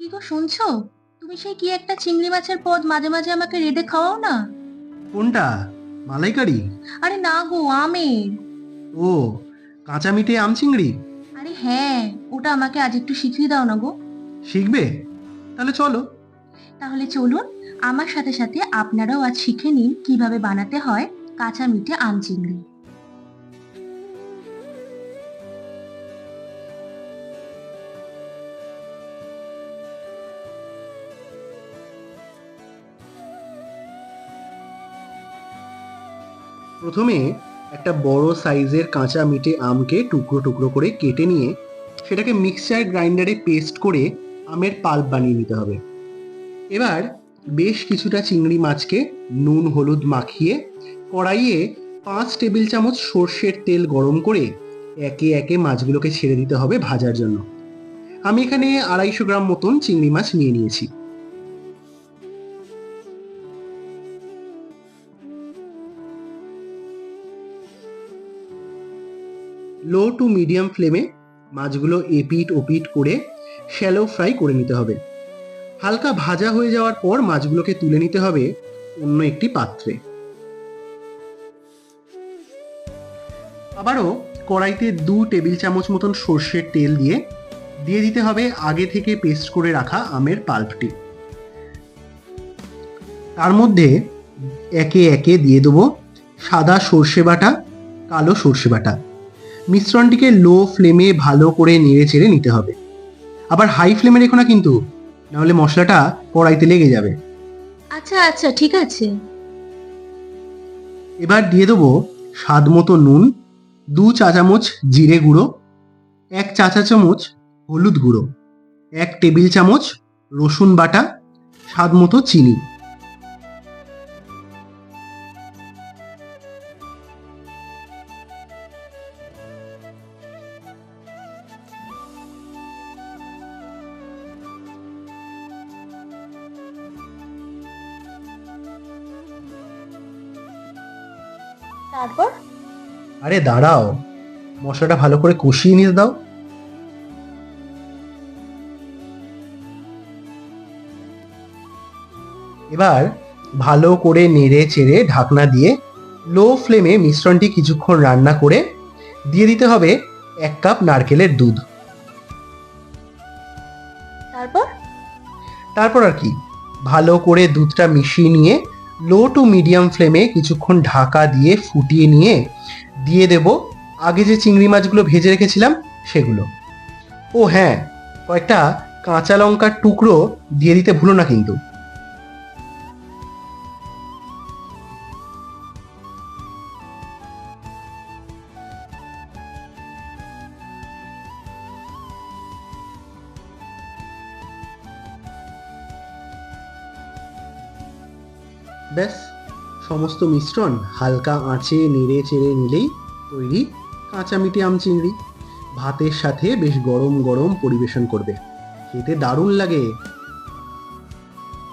কি গো শুনছো? তুমি সেই কি একটা চিংড়ি মাছের পদ মাঝে মাঝে আমাকে রেঁধে খাওয়াও না? কোনটা? মালাইকারি? আরে না গো আমের। ও কাঁচা মিঠে আম চিংড়ি? আরে হ্যাঁ ওটা আমাকে আজ একটু শিখিয়ে দাও না গো। শিখবে? তাহলে চলো। তাহলে চলুন আমার সাথে সাথে আপনারাও আজ শিখে নিন কীভাবে বানাতে হয় কাঁচা মিঠে আম চিংড়ি। প্রথমে একটা বড় সাইজের কাঁচা মিটে আমকে টুকরো টুকরো করে কেটে নিয়ে সেটাকে মিক্সচার গ্রাইন্ডারে পেস্ট করে আমের পাল্প বানিয়ে নিতে হবে। এবার বেশ কিছুটা চিংড়ি মাছকে নুন, হলুদ মাখিয়ে কড়াইয়ে পাঁচ টেবিল চামচ সর্ষের তেল গরম করে একে একে মাছগুলোকে ছেড়ে দিতে হবে ভাজার জন্য। আমি এখানে আড়াইশো গ্রাম মতন চিংড়ি মাছ নিয়ে নিয়েছি। লো টু মিডিয়াম ফ্লেমে মাছগুলো এপিট ওপিট করে শ্যালো ফ্রাই করে নিতে হবে। হালকা ভাজা হয়ে যাওয়ার পর মাছগুলোকে তুলে নিতে হবে অন্য একটি পাত্রে। আবারও কড়াইতে দু টেবিল চামচ মতন সর্ষের তেল দিয়ে দিয়ে দিতে হবে আগে থেকে পেস্ট করে রাখা আমের পাল্পটি তার মধ্যে একে একে দিয়ে দেবো সাদা সর্ষে বাটা, কালো সর্ষে বাটা। মিশ্রণটিকে লো ফ্লেমে ভালো করে নেড়ে চেড়ে নিতে হবে। আবার হাই ফ্লেমে রেখো না কিন্তু নাহলে মশলাটা কড়াইতে লেগে যাবে। আচ্ছা আচ্ছা ঠিক আছে। এবার দিয়ে দেবো স্বাদ মতো নুন দু চা চামচ জিরে গুঁড়ো এক চা চা চামচ হলুদ গুঁড়ো এক টেবিল চামচ রসুন বাটা স্বাদ মতো চিনি। তারপর আরে দাঁড়াও মশলাটা ভালো করে কষিয়ে নিতে দাও। এবার ভালো করে নেড়ে চেড়ে ঢাকনা দিয়ে লো ফ্লেমে মিশ্রণটি কিছুক্ষণ রান্না করে দিয়ে দিতে হবে এক কাপ নারকেলের দুধ। তারপর? তারপর আর কি ভালো করে দুধটা মিশিয়ে নিয়ে লো টু মিডিয়াম ফ্লেমে কিছুক্ষণ ঢাকা দিয়ে ফুটিয়ে নিয়ে দিয়ে দেব। আগে যে চিংড়ি মাছগুলো ভেজে রেখেছিলাম, সেগুলো। ও হ্যাঁ কয়েকটা কাঁচা লঙ্কার টুকরো দিয়ে দিতে ভুলো না কিন্তু। ব্যাস সমস্ত মিশ্রণ হালকা আঁচে নেড়ে চেড়ে নিলেই তৈরি কাঁচা মিঠে আম চিংড়ি ভাতের সাথে বেশ গরম গরম পরিবেশন করবে। খেতে দারুণ লাগে।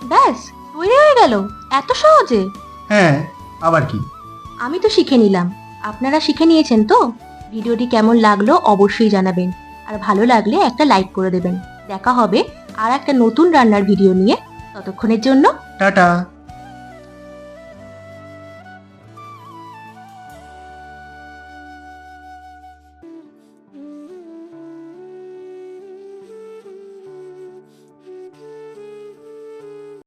ব্যাস তৈরি হয়ে গেল। এত সহজে? হ্যাঁ আবার কি? আমি তো শিখে নিলাম। আপনারা শিখে নিয়েছেন তো? ভিডিওটি কেমন লাগল অবশ্যই জানাবেন। আর ভালো লাগলে একটা লাইক করে দেবেন। দেখা হবে আর একটা নতুন রান্নার ভিডিও নিয়ে। ততক্ষণের জন্য টাটা।